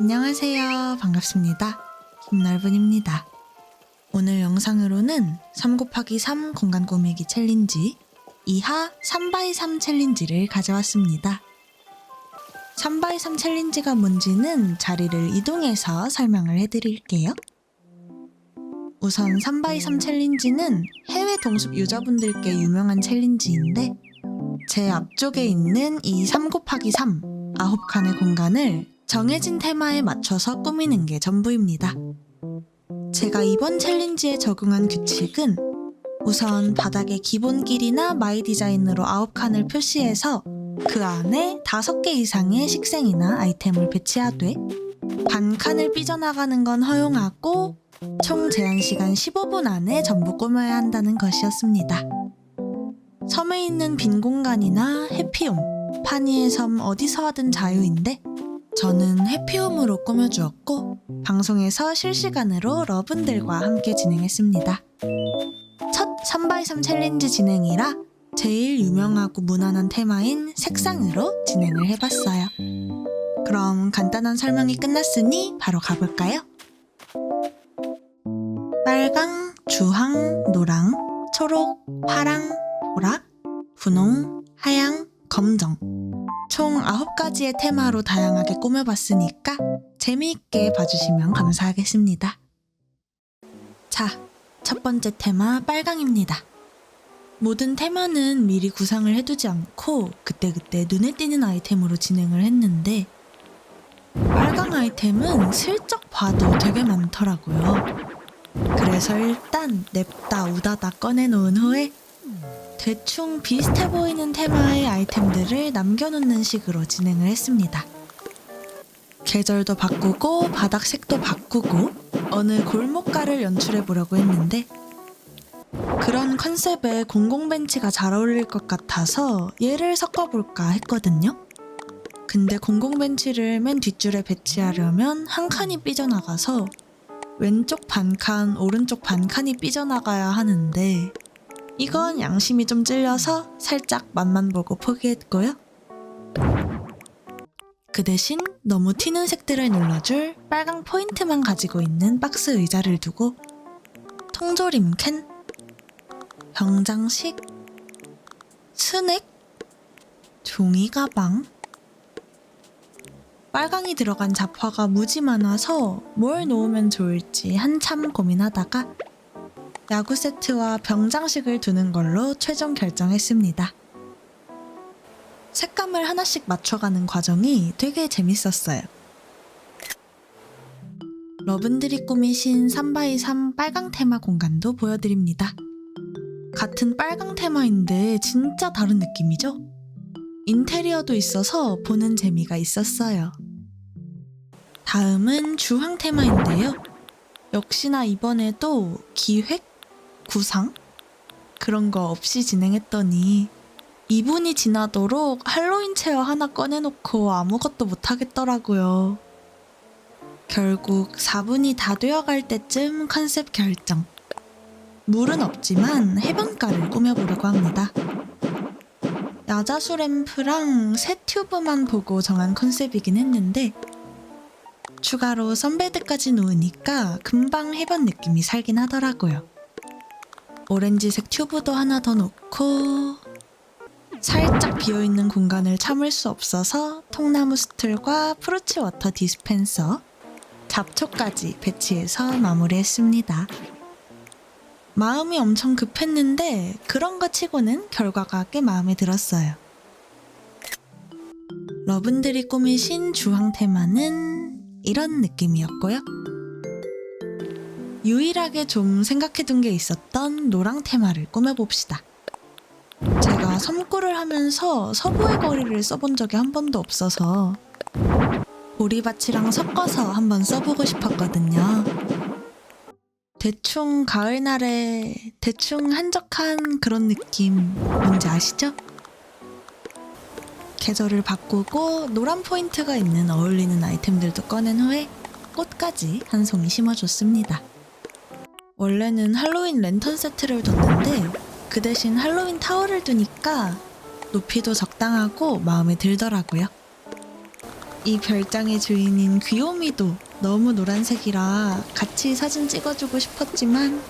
안녕하세요. 반갑습니다. 김넓은입니다. 오늘 영상으로는 3 곱하기 3 공간 꾸미기 챌린지 2하 3x3 챌린지를 가져왔습니다. 3x3 챌린지가 뭔지는 자리를 이동해서 설명을 해드릴게요. 우선 3x3 챌린지는 해외 동숲 유저분들께 유명한 챌린지인데 제 앞쪽에 있는 이 3 곱하기 3 아홉 칸의 공간을 정해진 테마에 맞춰서 꾸미는 게 전부입니다. 제가 이번 챌린지에 적용한 규칙은 우선 바닥에 기본 길이나 마이 디자인으로 아홉 칸을 표시해서 그 안에 다섯 개 이상의 식생이나 아이템을 배치하되 반 칸을 삐져나가는 건 허용하고 총 제한 시간 15분 안에 전부 꾸며야 한다는 것이었습니다. 섬에 있는 빈 공간이나 해피홈, 파니의 섬 어디서 하든 자유인데 저는 해피홈으로 꾸며주었고 방송에서 실시간으로 러분들과 함께 진행했습니다. 첫 3x3 챌린지 진행이라 제일 유명하고 무난한 테마인 색상으로 진행을 해봤어요. 그럼 간단한 설명이 끝났으니 바로 가볼까요? 빨강, 주황, 노랑, 초록, 파랑, 보라, 분홍, 하양, 검정 총 9가지의 테마로 다양하게 꾸며봤으니까 재미있게 봐주시면 감사하겠습니다. 자, 첫 번째 테마 빨강입니다. 모든 테마는 미리 구상을 해두지 않고 그때그때 눈에 띄는 아이템으로 진행을 했는데 빨강 아이템은 슬쩍 봐도 되게 많더라고요. 그래서 일단 냅다 우다다 꺼내놓은 후에 대충 비슷해 보이는 테마의 아이템들을 남겨놓는 식으로 진행을 했습니다. 계절도 바꾸고 바닥 색도 바꾸고 어느 골목가를 연출해 보려고 했는데 그런 컨셉에 공공벤치가 잘 어울릴 것 같아서 얘를 섞어볼까 했거든요. 근데 공공벤치를 맨 뒷줄에 배치하려면 한 칸이 삐져나가서 왼쪽 반 칸, 오른쪽 반 칸이 삐져나가야 하는데 이건 양심이 좀 찔려서 살짝 맛만 보고 포기했고요. 그 대신 너무 튀는 색들을 눌러줄 빨강 포인트만 가지고 있는 박스 의자를 두고 통조림 캔, 병장식, 스낵, 종이 가방, 빨강이 들어간 잡화가 무지 많아서 뭘 놓으면 좋을지 한참 고민하다가 야구 세트와 병장식을 두는 걸로 최종 결정했습니다. 색감을 하나씩 맞춰가는 과정이 되게 재밌었어요. 러분들이 꾸미신 3x3 빨강 테마 공간도 보여드립니다. 같은 빨강 테마인데 진짜 다른 느낌이죠? 인테리어도 있어서 보는 재미가 있었어요. 다음은 주황 테마인데요. 역시나 이번에도 기획, 구상 그런 거 없이 진행했더니 2분이 지나도록 할로윈 체어 하나 꺼내놓고 아무것도 못하겠더라고요. 결국 4분이 다 되어갈 때쯤 컨셉 결정. 물은 없지만 해변가를 꾸며보려고 합니다. 야자수 램프랑 새 튜브만 보고 정한 컨셉이긴 했는데 추가로 선베드까지 놓으니까 금방 해변 느낌이 살긴 하더라고요. 오렌지색 튜브도 하나 더 놓고 살짝 비어있는 공간을 참을 수 없어서 통나무 스툴과 프루치 워터 디스펜서, 잡초까지 배치해서 마무리했습니다. 마음이 엄청 급했는데 그런 거 치고는 결과가 꽤 마음에 들었어요. 러분들이 꾸미신 주황 테마는 이런 느낌이었고요. 유일하게 좀 생각해둔 게 있었던 노랑 테마를 꾸며봅시다. 제가 섬꾸를 하면서 서부의 거리를 써본 적이 한 번도 없어서 보리밭이랑 섞어서 한번 써보고 싶었거든요. 대충 가을날에 대충 한적한 그런 느낌 뭔지 아시죠? 계절을 바꾸고 노란 포인트가 있는 어울리는 아이템들도 꺼낸 후에 꽃까지 한 송이 심어줬습니다. 원래는 할로윈 랜턴 세트를 뒀는데 그 대신 할로윈 타워를 두니까 높이도 적당하고 마음에 들더라고요. 이 별장의 주인인 귀요미도 너무 노란색이라 같이 사진 찍어주고 싶었지만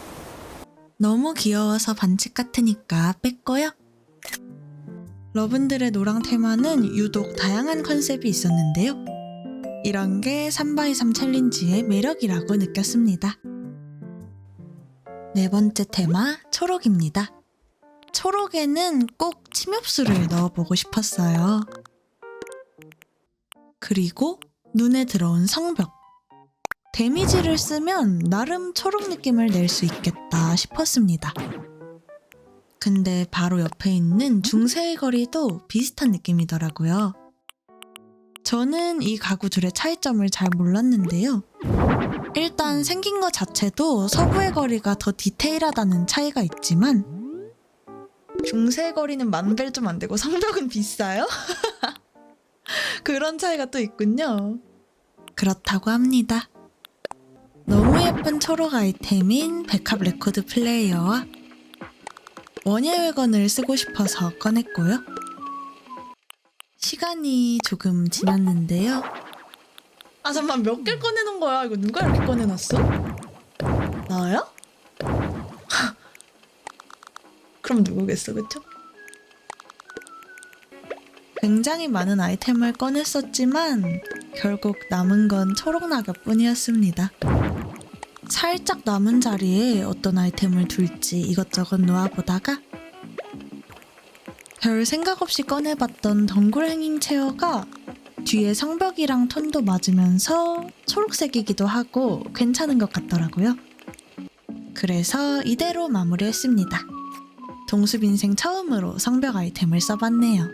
너무 귀여워서 반칙 같으니까 뺐고요. 러분들의 노랑 테마는 유독 다양한 컨셉이 있었는데요. 이런 게 3x3 챌린지의 매력이라고 느꼈습니다. 네 번째 테마, 초록입니다. 초록에는 꼭 침엽수를 넣어보고 싶었어요. 그리고 눈에 들어온 성벽. 데미지를 쓰면 나름 초록 느낌을 낼 수 있겠다 싶었습니다. 근데 바로 옆에 있는 중세의 거리도 비슷한 느낌이더라고요. 저는 이 가구 둘의 차이점을 잘 몰랐는데요. 일단 생긴 것 자체도 서부의 거리가 더 디테일하다는 차이가 있지만 중세의 거리는 만벨 좀 안 되고 성벽은 비싸요? 그런 차이가 또 있군요. 그렇다고 합니다. 너무 예쁜 초록 아이템인 백합 레코드 플레이어와 원예회건을 쓰고 싶어서 꺼냈고요. 시간이 조금 지났는데요. 아 잠만 몇개 꺼내는 거야? 이거 누가 이렇게 꺼내놨어? 나야? 그럼 누구겠어, 그쵸? 굉장히 많은 아이템을 꺼냈었지만 결국 남은 건 초록 낙엽뿐이었습니다. 살짝 남은 자리에 어떤 아이템을 둘지 이것저것 놓아보다가 별 생각 없이 꺼내봤던 덩굴 행잉 체어가 뒤에 성벽이랑 톤도 맞으면서 초록색이기도 하고 괜찮은 것 같더라고요. 그래서 이대로 마무리했습니다. 동숲 인생 처음으로 성벽 아이템을 써봤네요.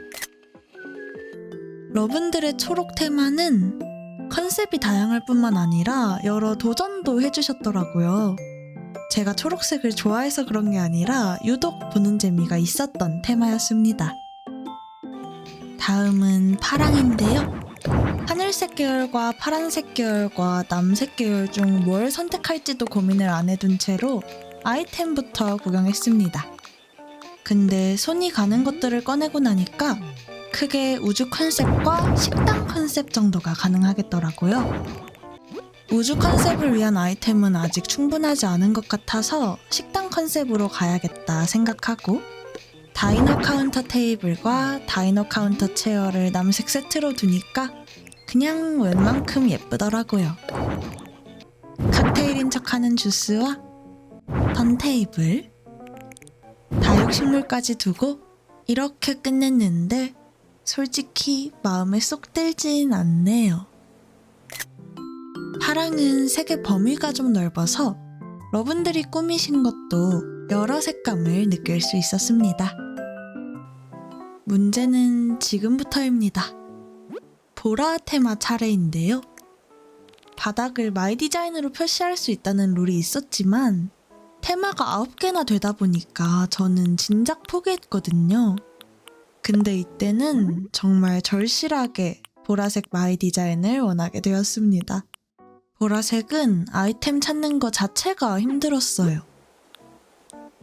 러분들의 초록 테마는 컨셉이 다양할 뿐만 아니라 여러 도전도 해주셨더라고요. 제가 초록색을 좋아해서 그런 게 아니라 유독 보는 재미가 있었던 테마였습니다. 다음은 파랑인데요. 하늘색 계열과 파란색 계열과 남색 계열 중 뭘 선택할지도 고민을 안 해둔 채로 아이템부터 구경했습니다. 근데 손이 가는 것들을 꺼내고 나니까 크게 우주 컨셉과 식당 컨셉 정도가 가능하겠더라고요. 우주 컨셉을 위한 아이템은 아직 충분하지 않은 것 같아서 식당 컨셉으로 가야겠다 생각하고 다이너 카운터 테이블과 다이너 카운터 체어를 남색 세트로 두니까 그냥 웬만큼 예쁘더라고요. 칵테일인 척하는 주스와 턴테이블, 다육식물까지 두고 이렇게 끝냈는데 솔직히 마음에 쏙 들진 않네요. 파랑은 색의 범위가 좀 넓어서 러분들이 꾸미신 것도 여러 색감을 느낄 수 있었습니다. 문제는 지금부터입니다. 보라 테마 차례인데요. 바닥을 마이 디자인으로 표시할 수 있다는 룰이 있었지만 테마가 9개나 되다 보니까 저는 진작 포기했거든요. 근데 이때는 정말 절실하게 보라색 마이 디자인을 원하게 되었습니다. 보라색은 아이템 찾는 것 자체가 힘들었어요.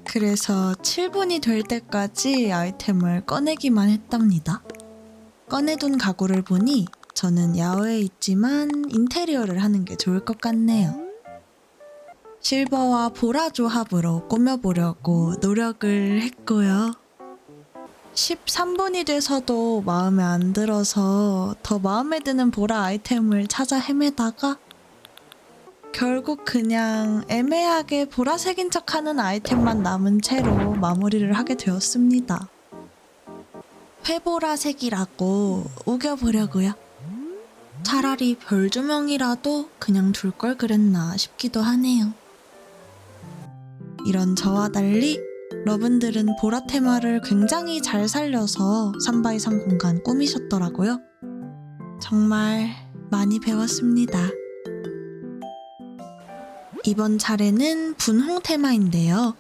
그래서 7분이 될 때까지 아이템을 꺼내기만 했답니다. 꺼내둔 가구를 보니 저는 야외에 있지만 인테리어를 하는 게 좋을 것 같네요. 실버와 보라 조합으로 꾸며보려고 노력을 했고요. 13분이 돼서도 마음에 안 들어서 더 마음에 드는 보라 아이템을 찾아 헤매다가 결국 그냥 애매하게 보라색인 척 하는 아이템만 남은 채로 마무리를 하게 되었습니다. 회보라색이라고 우겨보려고요. 차라리 별 조명이라도 그냥 둘 걸 그랬나 싶기도 하네요. 이런 저와 달리 러분들은 보라 테마를 굉장히 잘 살려서 3x3 공간 꾸미셨더라고요. 정말 많이 배웠습니다. 이번 차례는 분홍 테마인데요.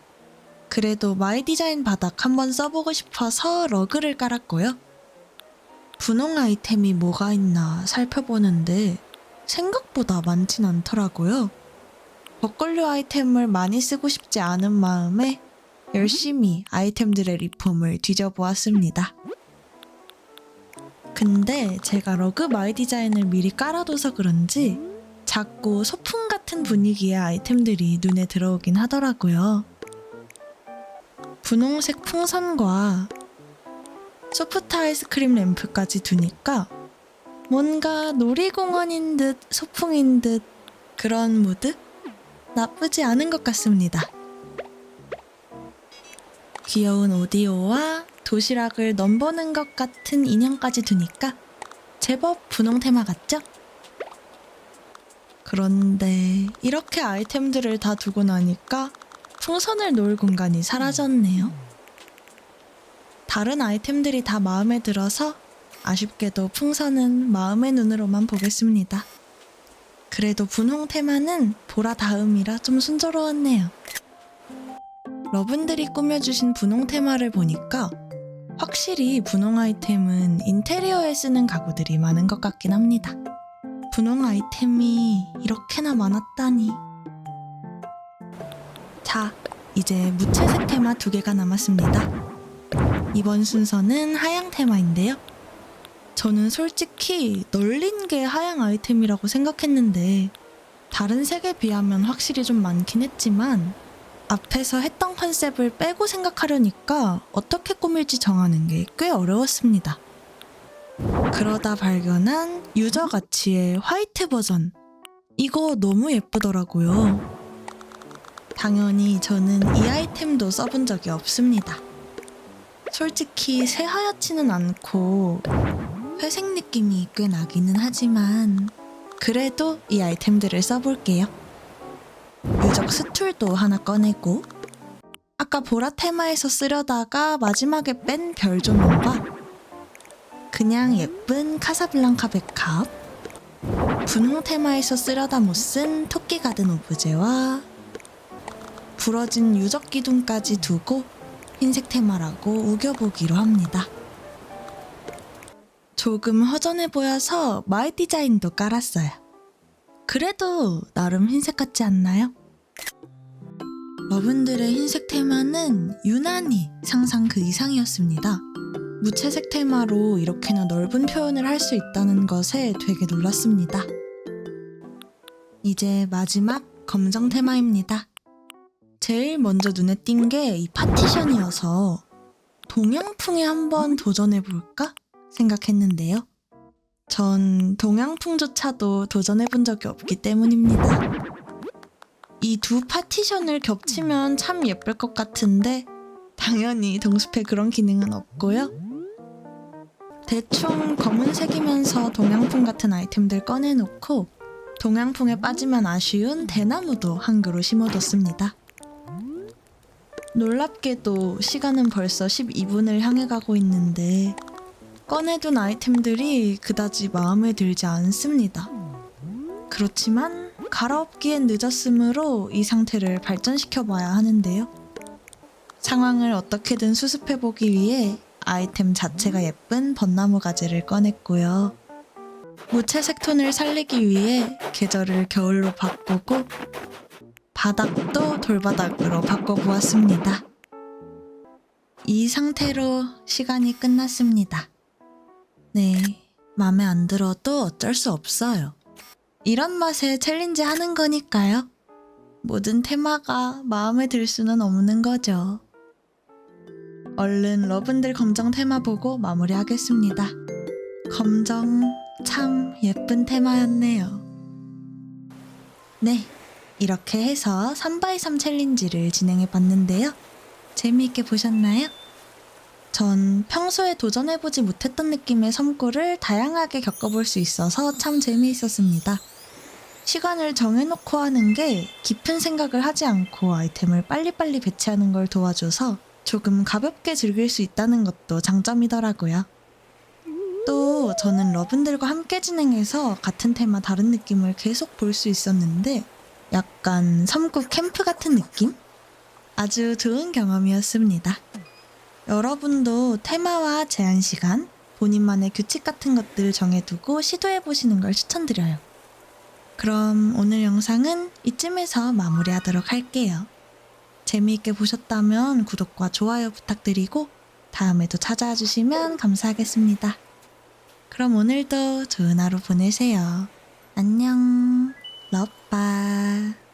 그래도 마이 디자인 바닥 한번 써보고 싶어서 러그를 깔았고요. 분홍 아이템이 뭐가 있나 살펴보는데 생각보다 많진 않더라고요. 벚걸류 아이템을 많이 쓰고 싶지 않은 마음에 열심히 아이템들의 리폼을 뒤져보았습니다. 근데 제가 러그 마이 디자인을 미리 깔아둬서 그런지 작고 소 품 같은 분위기의 아이템들이 눈에 들어오긴 하더라고요. 분홍색 풍선과 소프트 아이스크림 램프까지 두니까 뭔가 놀이공원인 듯 소풍인 듯 그런 무드? 나쁘지 않은 것 같습니다. 귀여운 오디오와 도시락을 넘보는 것 같은 인형까지 두니까 제법 분홍 테마 같죠? 그런데 이렇게 아이템들을 다 두고 나니까 풍선을 놓을 공간이 사라졌네요. 다른 아이템들이 다 마음에 들어서 아쉽게도 풍선은 마음의 눈으로만 보겠습니다. 그래도 분홍 테마는 보라 다음이라 좀 순조로웠네요. 러분들이 꾸며주신 분홍 테마를 보니까 확실히 분홍 아이템은 인테리어에 쓰는 가구들이 많은 것 같긴 합니다. 분홍 아이템이 이렇게나 많았다니. 자, 이제 무채색 테마 두 개가 남았습니다. 이번 순서는 하양 테마인데요. 저는 솔직히 널린 게 하양 아이템이라고 생각했는데 다른 색에 비하면 확실히 좀 많긴 했지만 앞에서 했던 컨셉을 빼고 생각하려니까 어떻게 꾸밀지 정하는 게 꽤 어려웠습니다. 그러다 발견한 유저 가치의 화이트 버전. 이거 너무 예쁘더라고요. 당연히 저는 이 아이템도 써본 적이 없습니다. 솔직히 새하얗지는 않고 회색 느낌이 꽤 나기는 하지만 그래도 이 아이템들을 써볼게요. 유적 스툴도 하나 꺼내고 아까 보라 테마에서 쓰려다가 마지막에 뺀 별 조명과 그냥 예쁜 카사블랑카 백합 분홍 테마에서 쓰려다 못 쓴 토끼 가든 오브제와 부러진 유적 기둥까지 두고 흰색 테마라고 우겨보기로 합니다. 조금 허전해 보여서 마이 디자인도 깔았어요. 그래도 나름 흰색 같지 않나요? 러분들의 흰색 테마는 유난히 상상 그 이상이었습니다. 무채색 테마로 이렇게나 넓은 표현을 할 수 있다는 것에 되게 놀랐습니다. 이제 마지막 검정 테마입니다. 제일 먼저 눈에 띈 게 이 파티션이어서 동양풍에 한번 도전해볼까 생각했는데요. 전 동양풍조차도 도전해본 적이 없기 때문입니다. 이 두 파티션을 겹치면 참 예쁠 것 같은데 당연히 동숲에 그런 기능은 없고요. 대충 검은색이면서 동양풍 같은 아이템들 꺼내놓고 동양풍에 빠지면 아쉬운 대나무도 한 그루 심어뒀습니다. 놀랍게도 시간은 벌써 12분을 향해 가고 있는데 꺼내둔 아이템들이 그다지 마음에 들지 않습니다. 그렇지만 갈아엎기엔 늦었으므로 이 상태를 발전시켜 봐야 하는데요. 상황을 어떻게든 수습해 보기 위해 아이템 자체가 예쁜 벚나무 가지를 꺼냈고요. 무채색 톤을 살리기 위해 계절을 겨울로 바꾸고 바닥도 돌바닥으로 바꿔보았습니다. 이 상태로 시간이 끝났습니다. 네, 마음에 안 들어도 어쩔 수 없어요. 이런 맛에 챌린지 하는 거니까요. 모든 테마가 마음에 들 수는 없는 거죠. 얼른 러분들 검정 테마 보고 마무리하겠습니다. 검정 참 예쁜 테마였네요. 네, 이렇게 해서 3x3 챌린지를 진행해 봤는데요. 재미있게 보셨나요? 전 평소에 도전해보지 못했던 느낌의 섬골을 다양하게 겪어볼 수 있어서 참 재미있었습니다. 시간을 정해놓고 하는 게 깊은 생각을 하지 않고 아이템을 빨리빨리 배치하는 걸 도와줘서 조금 가볍게 즐길 수 있다는 것도 장점이더라고요. 또 저는 러분들과 함께 진행해서 같은 테마 다른 느낌을 계속 볼 수 있었는데 약간 섬국 캠프 같은 느낌? 아주 좋은 경험이었습니다. 여러분도 테마와 제한 시간, 본인만의 규칙 같은 것들 정해두고 시도해보시는 걸 추천드려요. 그럼 오늘 영상은 이쯤에서 마무리하도록 할게요. 재미있게 보셨다면 구독과 좋아요 부탁드리고 다음에도 찾아와 주시면 감사하겠습니다. 그럼 오늘도 좋은 하루 보내세요. 안녕. 러빠.